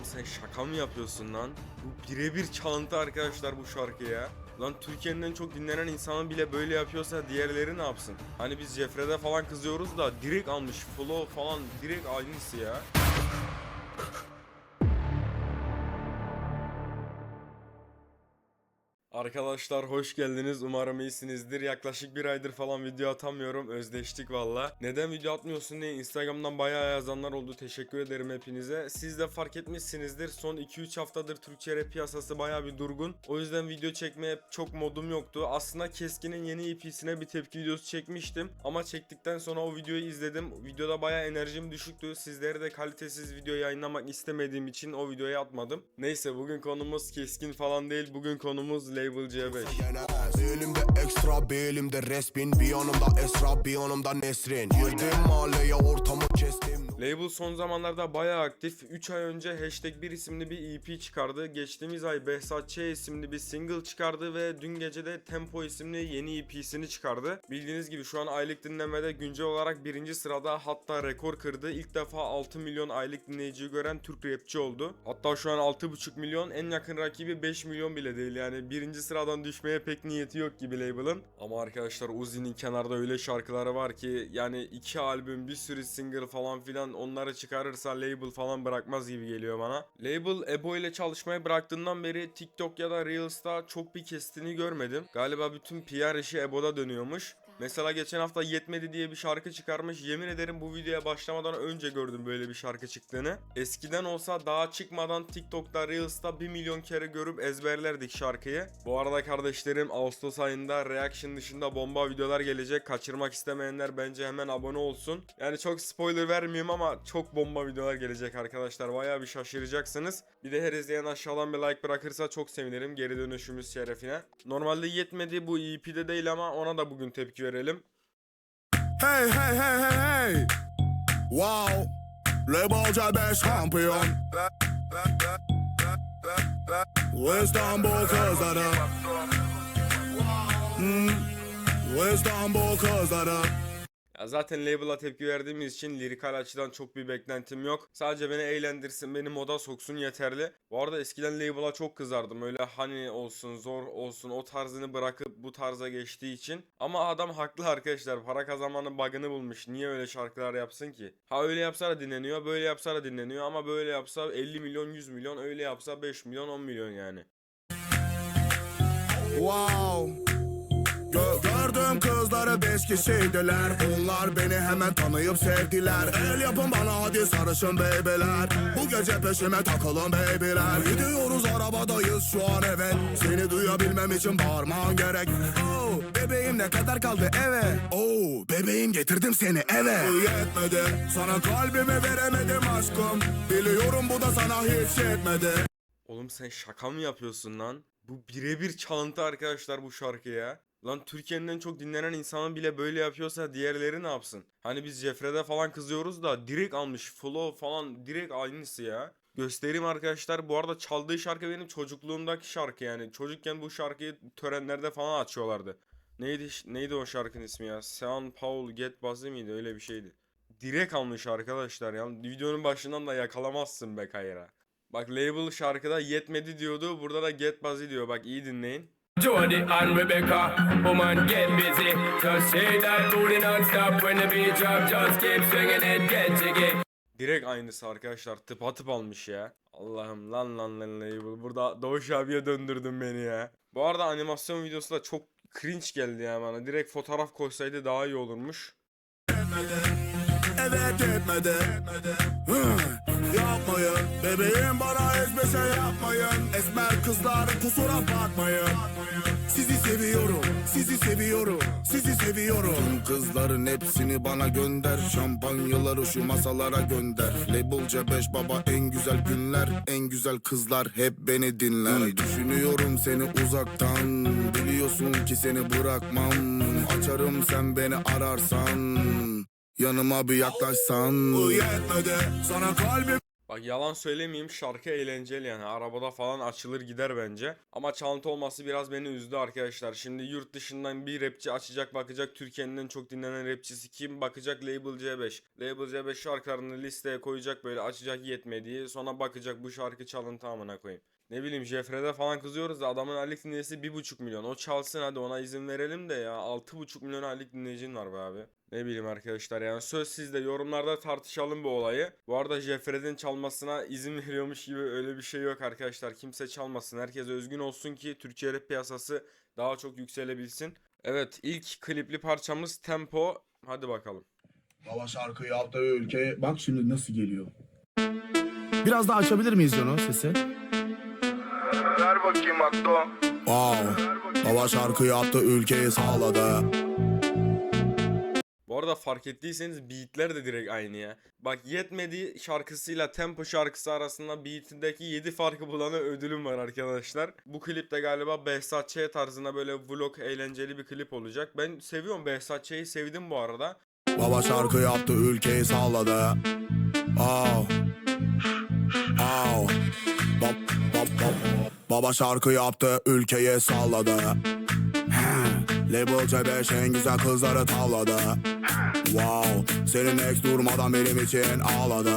Oğlum sen şaka mı yapıyorsun lan? Bu birebir çalıntı arkadaşlar bu şarkı ya. Lan Türkiye'nin en çok dinlenen insanı bile böyle yapıyorsa diğerleri ne yapsın? Hani biz Jeffrey'de falan kızıyoruz da direkt almış flow falan direkt aynısı ya. Arkadaşlar hoş geldiniz. Umarım iyisinizdir. Yaklaşık bir aydır falan video atamıyorum. Özleştik valla. Neden video atmıyorsun diye Instagram'dan bayağı yazanlar oldu. Teşekkür ederim hepinize. Siz de fark etmişsinizdir. Son 2-3 haftadır Türkçe rap piyasası bayağı bir durgun. O yüzden video çekmeye çok modum yoktu. Aslında Keskin'in yeni EP'sine bir tepki videosu çekmiştim. Ama çektikten sonra o videoyu izledim. Videoda bayağı enerjim düşüktü. Sizlere de kalitesiz video yayınlamak istemediğim için o videoyu atmadım. Neyse bugün konumuz Keskin falan değil. Bugün konumuz Label C5. Bir elimde ekstra bir elimde resmin Bir yanımda Esra bir yanımda Nesrin Girdim mahalleye ortamı kestim Label son zamanlarda bayağı aktif. 3 ay önce Hashtag 1 isimli bir EP çıkardı. Geçtiğimiz ay Behzat Ç isimli bir single çıkardı ve dün gece de Tempo isimli yeni EP'sini çıkardı. Bildiğiniz gibi şu an aylık dinlemede güncel olarak birinci sırada hatta rekor kırdı. İlk defa 6 milyon aylık dinleyiciyi gören Türk rapçi oldu. Hatta şu an 6,5 milyon en yakın rakibi 5 milyon bile değil yani birinci sıradan düşmeye pek niyeti yok gibi label'ın. Ama arkadaşlar Uzi'nin kenarda öyle şarkıları var ki yani iki albüm bir sürü single falan filan onları çıkarırsa label falan bırakmaz gibi geliyor bana. Label Ebo ile çalışmayı bıraktığından beri TikTok ya da Reels'ta çok bir kestiğini görmedim. Galiba bütün PR işi Ebo'da dönüyormuş. Mesela geçen hafta Yetmedi diye bir şarkı çıkarmış. Yemin ederim bu videoya başlamadan önce gördüm böyle bir şarkı çıktığını. Eskiden olsa daha çıkmadan TikTok'ta Reels'ta 1 milyon kere görüp ezberlerdik şarkıyı. Bu arada kardeşlerim Ağustos ayında reaction dışında bomba videolar gelecek. Kaçırmak istemeyenler bence hemen abone olsun. Yani çok spoiler vermeyeyim ama çok bomba videolar gelecek arkadaşlar. Bayağı bir şaşıracaksınız. Bir de her izleyen aşağıdan bir like bırakırsa çok sevinirim geri dönüşümüz şerefine. Normalde yetmedi bu EP'de değil ama ona da bugün tepki verelim. Hey hey hey hey hey. Wow. Labelce 5 şampiyon İstanbul kızları. Hmm, İstanbul kızları Zaten label'a tepki verdiğimiz için lirikal açıdan çok bir beklentim yok. Sadece beni eğlendirsin, beni moda soksun yeterli. Bu arada eskiden label'a çok kızardım. Öyle hani olsun, zor olsun o tarzını bırakıp bu tarza geçtiği için. Ama adam haklı arkadaşlar. Para kazanmanın bug'ını bulmuş. Niye öyle şarkılar yapsın ki? Ha öyle yapsa da dinleniyor, böyle yapsa da dinleniyor. Ama böyle yapsa 50 milyon, 100 milyon, öyle yapsa 5 milyon, 10 milyon yani. Wow Gö- Gördüm kızları beş kişiydiler Onlar beni hemen tanıyıp sevdiler. El yapın bana hadi sarışın beybeler Bu gece peşime takılın beybiler Gidiyoruz arabadayız şu an evet. Seni duyabilmem için bağırman gerek. Oh bebeğim ne kadar kaldı eve Oh bebeğim getirdim seni eve Yetmedi. Sana kalbimi veremedim aşkım. Biliyorum bu da sana hiç yetmedi. Oğlum sen şaka mı yapıyorsun lan? Bu birebir çalıntı arkadaşlar bu şarkı ya. Lan Türkiye'nin en çok dinlenen insanı bile böyle yapıyorsa diğerleri ne yapsın? Hani biz Jeffrey'de falan kızıyoruz da direkt almış flow falan direkt aynısı ya. Göstereyim arkadaşlar. Bu arada çaldığı şarkı benim çocukluğumdaki şarkı yani. Çocukken bu şarkıyı törenlerde falan açıyorlardı. Neydi neydi o şarkının ismi ya? Sean Paul Get Buzzy miydi? Öyle bir şeydi. Direkt almış arkadaşlar ya. Videonun başından da yakalamazsın be Kayra. Bak label şarkıda yetmedi diyordu. Burada da Get Buzzy diyor. Bak iyi dinleyin. Jody and Rebecca, woman get busy. Just shake that booty non-stop when the beat drop. Just keep swinging it, get jiggy. Direkt aynısı arkadaşlar. Tıpatıp almış ya. Allah'ım lan lan lan label. Burada Doğuş abiye döndürdün beni ya. Bu arada animasyon videosu da çok cringe geldi ya bana. Direkt fotoğraf koysaydı daha iyi olurmuş. Evet etmedi. Hı, Yapmayın. Bebeğim bana şey yapmayın. Esmer kızlar kusura bakmayın. Sizi seviyorum Sizi seviyorum Sizi seviyorum. Tüm kızların hepsini bana gönder. Şampanyaları şu masalara gönder. Labelce 5 baba en güzel günler En güzel kızlar hep beni dinler. Düşünüyorum seni uzaktan. Biliyorsun ki seni bırakmam. Açarım sen beni ararsan Yanıma bir yaklaşsan Bu yetmedi sana kalbim Bak yalan söylemeyeyim şarkı eğlenceli yani arabada falan açılır gider bence. Ama çalıntı olması biraz beni üzdü arkadaşlar. Şimdi yurt dışından bir rapçi açacak bakacak Türkiye'nin en çok dinlenen rapçisi kim bakacak Label C5. Label C5 şarkılarını listeye koyacak böyle açacak yetmediği sonra bakacak bu şarkı çalıntı amına koyayım. Ne bileyim Jeffrey'de falan kızıyoruz da adamın aylık dinleyicisi 1.5 milyon. O çalsın hadi ona izin verelim de ya 6.5 milyon aylık dinleyicin var be abi. Ne bileyim arkadaşlar yani söz sizde yorumlarda tartışalım bu olayı. Bu arada Jeffrey'den çalmasına izin veriyormuş gibi öyle bir şey yok arkadaşlar. Kimse çalmasın. Herkes özgün olsun ki Türkçe rap piyasası daha çok yükselebilsin. Evet ilk klipli parçamız Tempo. Hadi bakalım. Baba şarkı yaptığı ülke bak şimdi nasıl geliyor. Biraz daha açabilir miyiz onu sesi? Bakayım. Wow. Baba şarkı yaptı ülkeyi sağladı. Bu arada fark ettiyseniz beatler de direkt aynı ya. Bak yetmedi şarkısıyla tempo şarkısı arasında beatindeki 7 farkı bulana ödülüm var arkadaşlar. Bu klip de galiba Behzat Ç tarzında böyle vlog eğlenceli bir klip olacak. Ben seviyorum Behzat Ç'yi sevdim bu arada. Baba şarkı yaptı ülkeyi. Wow. Bab, bab, bab. Baba şarkı yaptı ülkeyi salladı. Label C5 en güzel kızları tavladı. Wow. Senin ex durmadan benim için ağladı.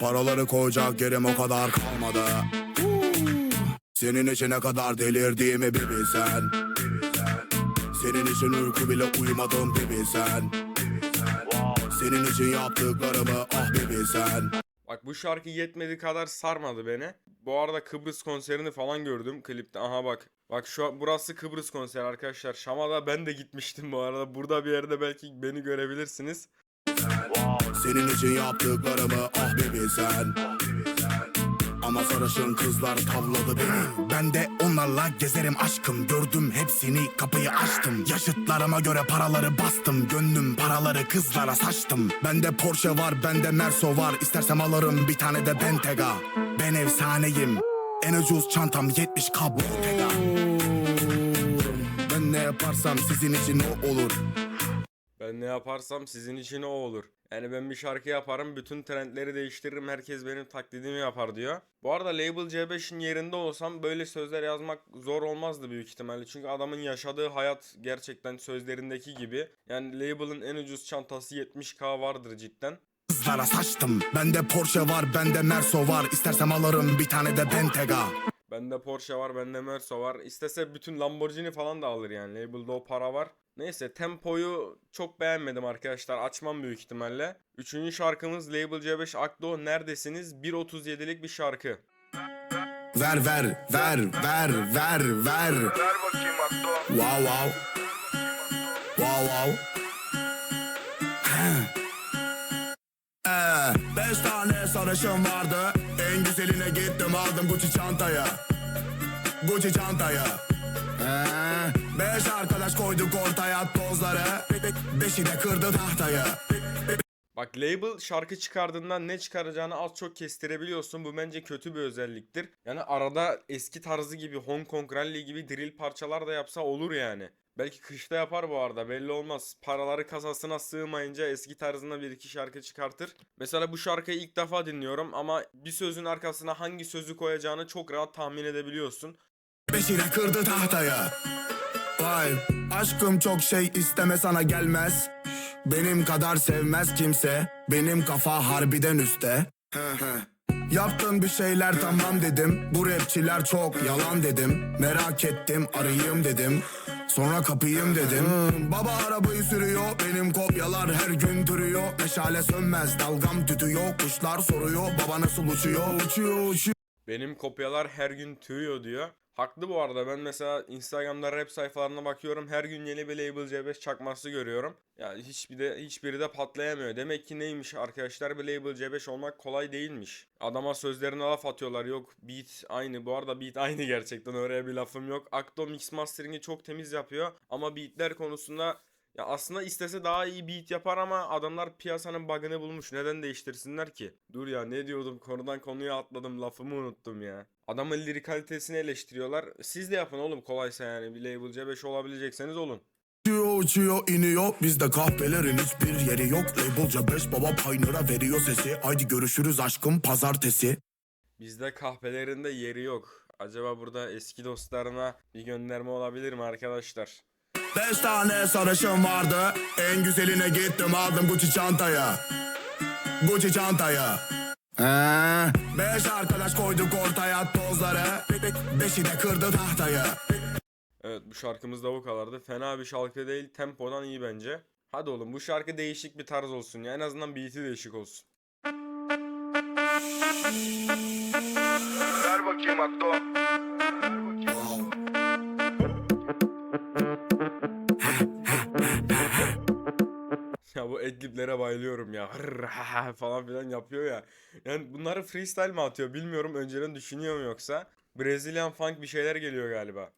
Paraları koyacak yerim o kadar kalmadı. Senin için ne kadar delirdiğimi bir bilsen. Senin için uyku bile uyumadım bir bilsen. Senin için yaptıklarımı ah bir bilsen. Bak bu şarkı yetmedi kadar sarmadı beni. Bu arada Kıbrıs konserini falan gördüm klipte. Aha bak. Bak şu burası Kıbrıs konseri arkadaşlar. Şam'a ben de gitmiştim bu arada. Burada bir yerde belki beni görebilirsiniz. Senin için yaptıklarımı ah bir bilsen. Ama sarışın kızlar tavladı beni. Ben de onlarla gezerim aşkım. Gördüm hepsini kapıyı açtım. Yaşıtlarıma göre paraları bastım. Gönlüm paraları kızlara saçtım. Bende Porsche var bende Merso var. İstersem alırım bir tane de Bentega. Ben efsaneyim. En ucuz çantam 70 k Bottega Ben ne yaparsam sizin için o olur. Ben ne yaparsam sizin için o olur. Yani ben bir şarkı yaparım, bütün trendleri değiştiririm, herkes benim taklidimi yapar diyor. Bu arada Label C5'in yerinde olsam böyle sözler yazmak zor olmazdı büyük ihtimalle. Çünkü adamın yaşadığı hayat gerçekten sözlerindeki gibi. Yani Label'ın en ucuz çantası 70k vardır cidden. Kızlara saçtım Bende Porsche var bende Merso var İstersem alırım bir tane de Bentega Bende Porsche var, bende Merso var. İstese bütün Lamborghini falan da alır yani. Label'da o para var. Neyse tempoyu çok beğenmedim arkadaşlar. Açmam büyük ihtimalle. Üçüncü şarkımız Label C5 Akdo Neredesiniz? 1.37'lik bir şarkı. Ver ver ver ver ver ver Ver bakayım Akdo. Wow wow Wow wow Ee, beş tane sarışın vardı En güzeline gittim aldım Gucci çantayı Gucci çantayı ee, Beş arkadaş koyduk ortaya tozları Be- be- Beşi de kırdı tahtayı Bak label şarkı çıkardığından ne çıkaracağını az çok kestirebiliyorsun. Bu bence kötü bir özelliktir. Yani arada eski tarzı gibi Hong Kong Rally gibi drill parçalar da yapsa olur yani. Belki kışta yapar bu arada belli olmaz. Paraları kasasına sığmayınca eski tarzında bir iki şarkı çıkartır. Mesela bu şarkıyı ilk defa dinliyorum ama bir sözün arkasına hangi sözü koyacağını çok rahat tahmin edebiliyorsun. Beşi de kırdı tahtayı Vay aşkım çok şey isteme sana gelmez Benim kadar sevmez kimse Benim kafa harbiden üstte. Yaptın bir şeyler tamam dedim Bu rapçiler çok yalan dedim. Merak ettim arayayım dedim Sonra kapayım dedim. Baba arabayı sürüyor Benim kopyalar her gün duruyor. Meşale sönmez dalgam tütüyor Kuşlar soruyor baba nasıl uçuyor Uçuyor uçuyor. Benim kopyalar her gün tüyüyor diyor. Haklı bu arada ben mesela Instagram'da rap sayfalarına bakıyorum her gün yeni bir Label C5 çakması görüyorum. Ya hiçbir de hiçbiri de patlayamıyor. Demek ki neymiş arkadaşlar bir Label C5 olmak kolay değilmiş. Adama sözlerine laf atıyorlar yok beat aynı bu arada beat aynı gerçekten oraya bir lafım yok. Akdo mix mastering'i çok temiz yapıyor ama beatler konusunda ya aslında istese daha iyi beat yapar ama adamlar piyasanın bug'ını bulmuş. Neden değiştirsinler ki? Dur ya ne diyordum konudan konuya atladım lafımı unuttum ya. Adamın lirik kalitesini eleştiriyorlar. Siz de yapın oğlum kolaysa yani bir label C5 olabilecekseniz olun. uçuyor iniyor Bizde kahvelerin hiçbir yeri yok Labelca beş baba paynıra veriyor sesi Haydi görüşürüz aşkım pazartesi Bizde kahvelerinde yeri yok. Acaba burada eski dostlarına bir gönderme olabilir mi arkadaşlar? Beş tane sarışın vardı En güzeline gittim aldım Gucci çantaya Gucci çantaya Ee, beş arkadaş koyduk ortaya tozları Be- be- Beşi de kırdı tahtayı Evet bu şarkımız da bu kadardı. Fena bir şarkı değil. Tempodan iyi bence. Hadi oğlum bu şarkı değişik bir tarz olsun ya. En azından beat'i değişik olsun. Ver bakayım Akdo. Bu adliblere bayılıyorum ya. Hırr, ha, ha falan filan yapıyor ya. Yani bunları freestyle mi atıyor bilmiyorum. Önceden düşünüyor mu yoksa? Brazilian funk bir şeyler geliyor galiba.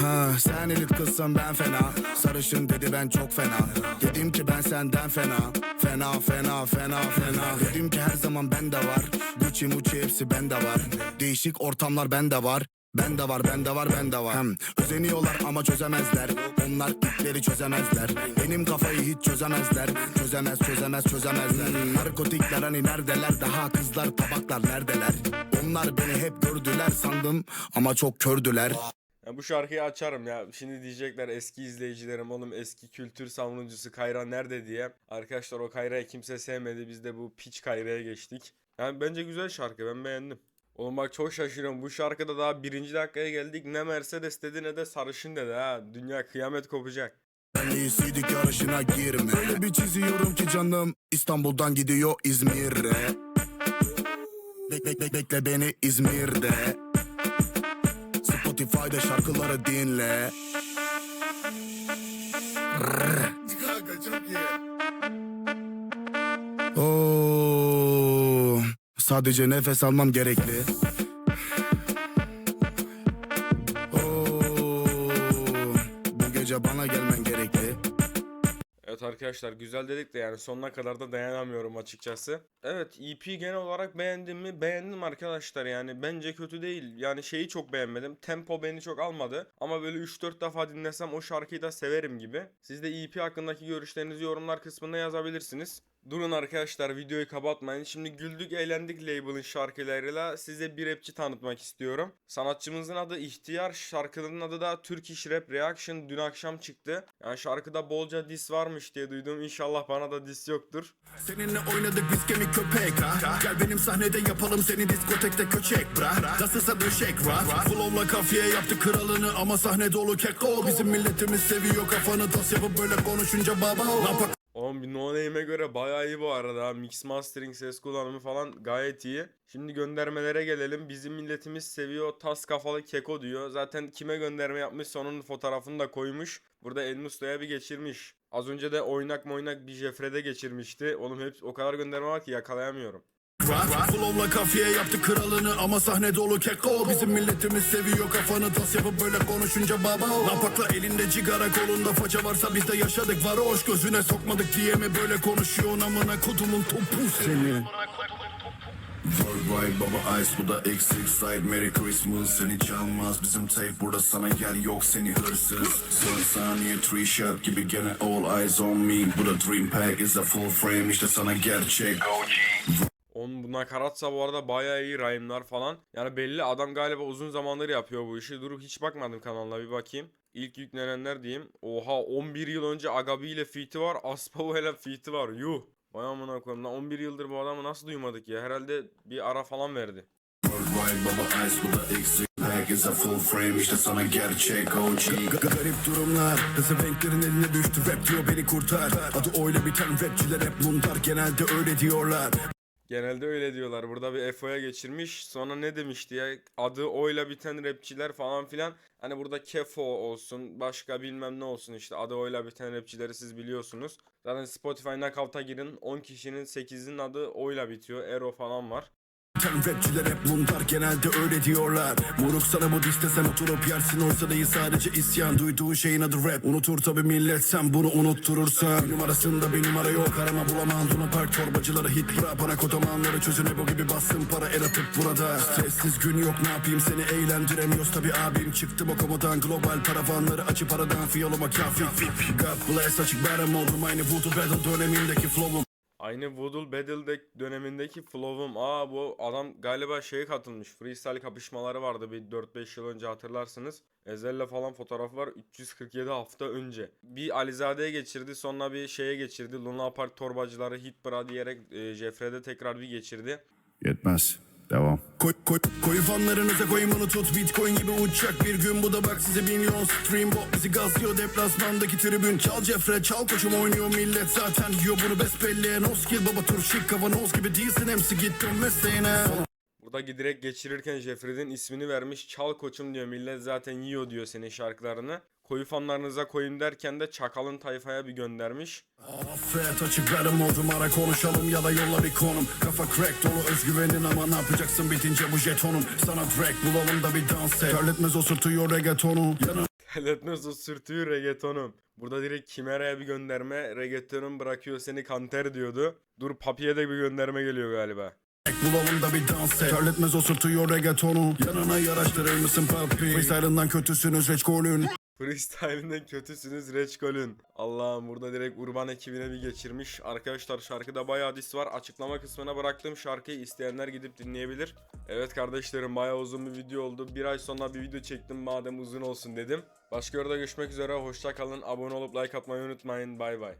Ha, sen elit kızsın ben fena Sarışın dedi ben çok fena Dedim ki ben senden fena Fena fena fena fena Dedim ki her zaman bende var Gucci mucci hepsi bende var Değişik ortamlar bende var ben de var, ben de var, ben de var. Hem özeniyorlar ama çözemezler. Onlar ipleri çözemezler. Benim kafayı hiç çözemezler. Çözemez, çözemez, çözemezler. Hmm, narkotikler hani neredeler? Daha kızlar, tabaklar neredeler? Onlar beni hep gördüler sandım ama çok kördüler. Ya bu şarkıyı açarım ya. Şimdi diyecekler eski izleyicilerim oğlum eski kültür savunucusu Kayra nerede diye. Arkadaşlar o Kayra'yı kimse sevmedi. Biz de bu piç Kayra'ya geçtik. Yani bence güzel şarkı ben beğendim. Oğlum bak çok şaşırıyorum. Bu şarkıda daha birinci dakikaya geldik. Ne Mercedes dedi ne de sarışın dedi ha. Dünya kıyamet kopacak. En iyisiydik yarışına girme bir çiziyorum ki canım İstanbul'dan gidiyor İzmir'e Bek bek bek bekle beni İzmir'de Spotify'da şarkıları dinle Kanka sadece nefes almam gerekli bu gece bana gelmen gerekli Evet arkadaşlar güzel dedik de yani sonuna kadar da dayanamıyorum açıkçası. Evet EP genel olarak beğendim mi? Beğendim arkadaşlar yani bence kötü değil. Yani şeyi çok beğenmedim. Tempo beni çok almadı. Ama böyle 3-4 defa dinlesem o şarkıyı da severim gibi. Siz de EP hakkındaki görüşlerinizi yorumlar kısmında yazabilirsiniz. Durun arkadaşlar videoyu kapatmayın. Şimdi güldük eğlendik label'ın şarkılarıyla size bir rapçi tanıtmak istiyorum. Sanatçımızın adı İhtiyar, şarkının adı da Turk İş Rap Reaction dün akşam çıktı. Yani şarkıda bolca diss varmış diye duydum. İnşallah bana da diss yoktur. Seninle oynadık biz kemik köpek ha Gel benim sahnede yapalım seni diskotekte köçek bra Nasılsa döşek rap Flow'la kafiye yaptı kralını ama sahne dolu keko Bizim milletimiz seviyor kafanı tas yapıp böyle konuşunca baba Lapak Oğlum bir no name'e göre bayağı iyi bu arada. Mix mastering, ses kullanımı falan gayet iyi. Şimdi göndermelere gelelim. Bizim milletimiz seviyor. Tas kafalı keko diyor. Zaten kime gönderme yapmış onun fotoğrafını da koymuş. Burada El Musto'ya bir geçirmiş. Az önce de oynak moynak bir Jeffrey'de geçirmişti. Oğlum hep o kadar gönderme var ki yakalayamıyorum. Flow'la kafiye yaptı kralını ama sahne dolu keko Bizim milletimiz seviyor kafanı tas yapıp böyle konuşunca baba Lapakla elinde cigara kolunda faça varsa biz de yaşadık varoş. Gözüne sokmadık diye mi böyle konuşuyorsun amına kodumun topu seni? Worldwide baba ice bu da eksik side. Merry Christmas seni çalmaz. Bizim tape burada sana yer yok seni hırsız. Son saniye three shot gibi gene all eyes on me. Bu da dream pack is a full frame işte sana gerçek Onun bu nakaratsa bu arada bayağı iyi rhyme'lar falan. Yani belli adam galiba uzun zamandır yapıyor bu işi. Durup hiç bakmadım kanalına bir bakayım. İlk yüklenenler diyeyim. Oha 11 yıl önce Agabi ile feat'i var. Aspavo ile feat'i var. Yuh. Vay amına koyayım lan 11 yıldır bu adamı nasıl duymadık ya? Herhalde bir ara falan verdi. A full frame işte sana gerçek OG Ga- Garip durumlar Kızı renklerin eline düştü rap diyor beni kurtar Adı öyle biten rapçiler hep bunlar Genelde öyle diyorlar Genelde öyle diyorlar. Burada bir FO'ya geçirmiş. Sonra ne demişti ya? Adı oyla biten rapçiler falan filan. Hani burada Kefo olsun. Başka bilmem ne olsun işte. Adı oyla biten rapçileri siz biliyorsunuz. Zaten Spotify Knockout'a girin. 10 kişinin 8'inin adı oyla bitiyor. Ero falan var. Ten rapçiler hep mundar genelde öyle diyorlar. Moruk sana bu diste sen oturup yersin oysa değil sadece isyan Duyduğun şeyin adı rap. Unutur tabi millet sen bunu unutturursan. Bir numarasında bir numara yok arama bulamam. Luna Park torbacıları hit bırak bana kodamanları Çözün bu gibi bassın para el atıp burada. Sessiz gün yok ne yapayım? Seni eğlendiremiyoruz tabi abim. Çıktım o komodan global paravanları. Açıp aradan fiyoluma kafi. God bless açık berem oldum aynı Voodoo Battle dönemindeki flow'um Aynı Voodoo Battle dönemindeki flow'um. Aa bu adam galiba şeye katılmış. Freestyle kapışmaları vardı bir 4-5 yıl önce hatırlarsınız. Ezel'le falan fotoğraf var 347 hafta önce. Bir Alizade'ye geçirdi sonra bir şeye geçirdi. Luna Park torbacıları hit bra diyerek e, Jeffrey'de tekrar bir geçirdi. Yetmez. Devam. Koy, koy, koy fanlarınıza koyun bunu tut Bitcoin gibi uçacak bir gün. Bu da bak size milyon stream bot. Bizi gazlıyor deplasmandaki tribün. Çal Cefre çal koçum oynuyor millet zaten. Yiyor bunu besbelli. No skill baba tur şık kavanoz gibi değilsin hepsi gittim mesleğine. Burada giderek geçirirken Jeffrey'den ismini vermiş. Çal koçum diyor millet zaten yiyor diyor senin şarkılarını. Koyu fanlarınıza koyun derken de Çakal'ın tayfaya bir göndermiş. Affet açık verim oldum ara konuşalım ya da yolla bir konum Kafa crack dolu özgüvenin ama ne yapacaksın bitince bu jetonum Sana drag bulalım da bir dans et Terletmez o sırtıyor reggaetonu Yanım Terletmez o sürtüğü reggaetonum. Burada direkt Kimera'ya bir gönderme. Reggaetonum bırakıyor seni kanter diyordu. Dur Papi'ye de bir gönderme geliyor galiba. Bulalım da bir dans et Terletmez o sırtıyor reggaetonu Yanına yaraştırır mısın papi Freestyle'ından kötüsünüz reçkolün Freestyle'den kötüsünüz Reçkol'ün. Allah'ım burada direkt Urban ekibine bir geçirmiş. Arkadaşlar şarkıda bayağı dis var. Açıklama kısmına bıraktığım şarkıyı isteyenler gidip dinleyebilir. Evet kardeşlerim bayağı uzun bir video oldu. Bir ay sonra bir video çektim madem uzun olsun dedim. Başka yerde görüşmek üzere. Hoşça kalın. Abone olup like atmayı unutmayın. Bay bay.